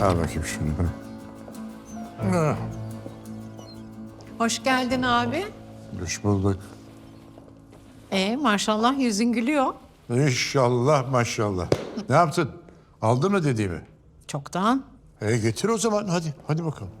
Al bakayım şunu. Ah, Hoş geldin abi. Hoş bulduk. Ee, maşallah yüzün gülüyor. İnşallah maşallah. Ne yaptın? Aldın mı dediğimi? Çoktan. E getir o zaman hadi. Hadi bakalım.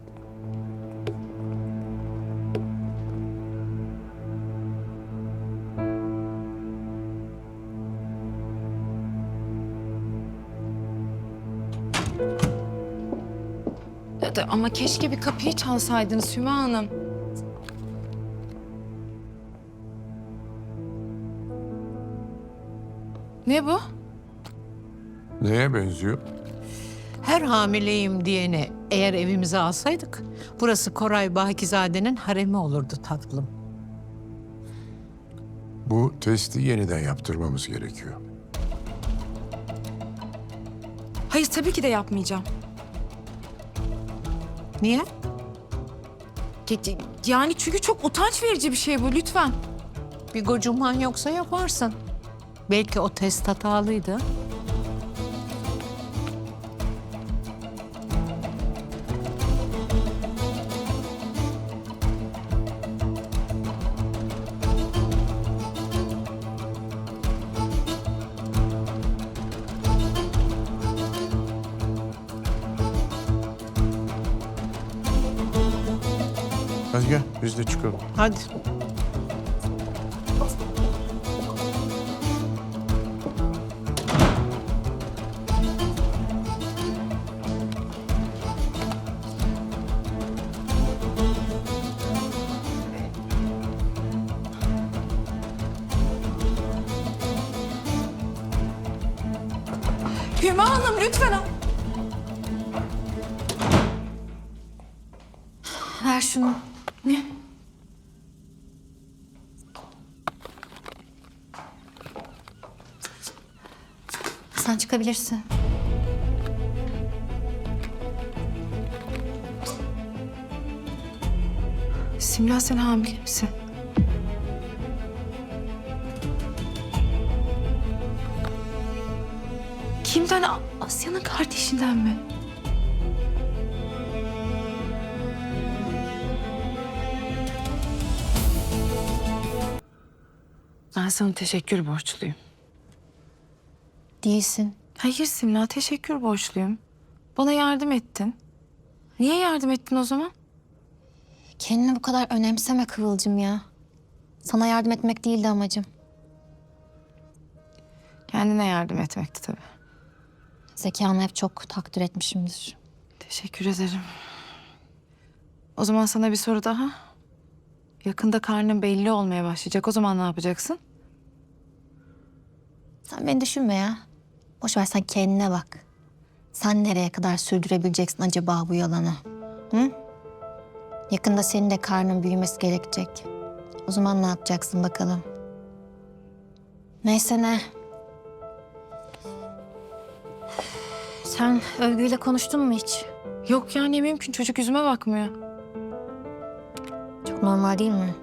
De- Ama keşke bir kapıyı çalsaydınız Hüma Hanım. Ne bu? Neye benziyor? Her hamileyim diyeni eğer evimize alsaydık... ...burası Koray Bakizade'nin haremi olurdu tatlım. Bu testi yeniden yaptırmamız gerekiyor. Hayır tabii ki de yapmayacağım. Niye? Yani çünkü çok utanç verici bir şey bu lütfen. Bir gocunman yoksa yaparsın. Belki o test hatalıydı. Hadi gel biz de çıkalım. Hadi. Hüma Hanım lütfen. al- Ver şunu. Ne? Sen çıkabilirsin. Simla sen hamile misin? Kimden? Asya'nın kardeşinden mi? Sana teşekkür borçluyum. Değilsin. Hayır Simla teşekkür borçluyum. Bana yardım ettin. Niye yardım ettin o zaman? Kendini bu kadar önemseme Kıvılcım ya. Sana yardım etmek değildi amacım. Kendine yardım etmekti tabii. Zekanı hep çok takdir etmişimdir. Teşekkür ederim. O zaman sana bir soru daha. Yakında karnın belli olmaya başlayacak. O zaman ne yapacaksın? Sen beni düşünme ya. Boş ver sen kendine bak. Sen nereye kadar sürdürebileceksin acaba bu yalanı? Hı? Yakında senin de karnın büyümesi gerekecek. O zaman ne yapacaksın bakalım? Neyse ne. Sen Övgü'yle konuştun mu hiç? Yok ya ne mümkün. Çocuk yüzüme bakmıyor. Çok normal değil mi?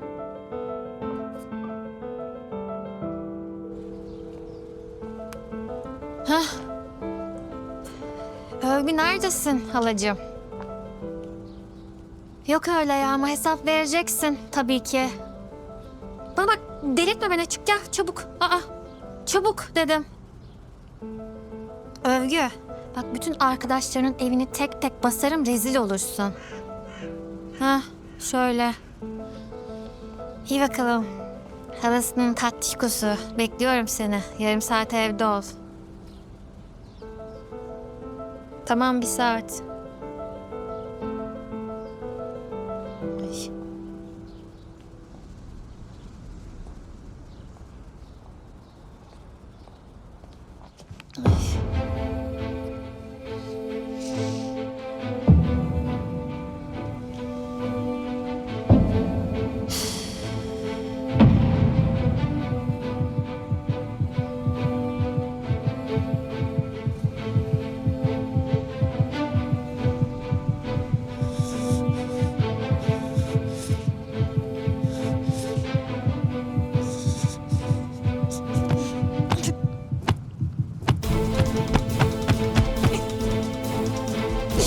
Hah. Övgü neredesin halacığım? Yok öyle ya ama hesap vereceksin tabii ki. Bana bak delirtme beni çık gel çabuk. Aa çabuk dedim. Övgü bak bütün arkadaşlarının evini tek tek basarım rezil olursun. Hah şöyle. İyi bakalım. Halasının tatlışkosu. Bekliyorum seni. Yarım saat evde ol. Tamam bir saat.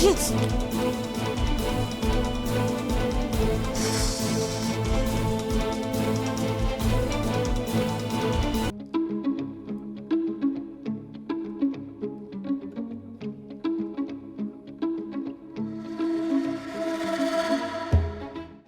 Git.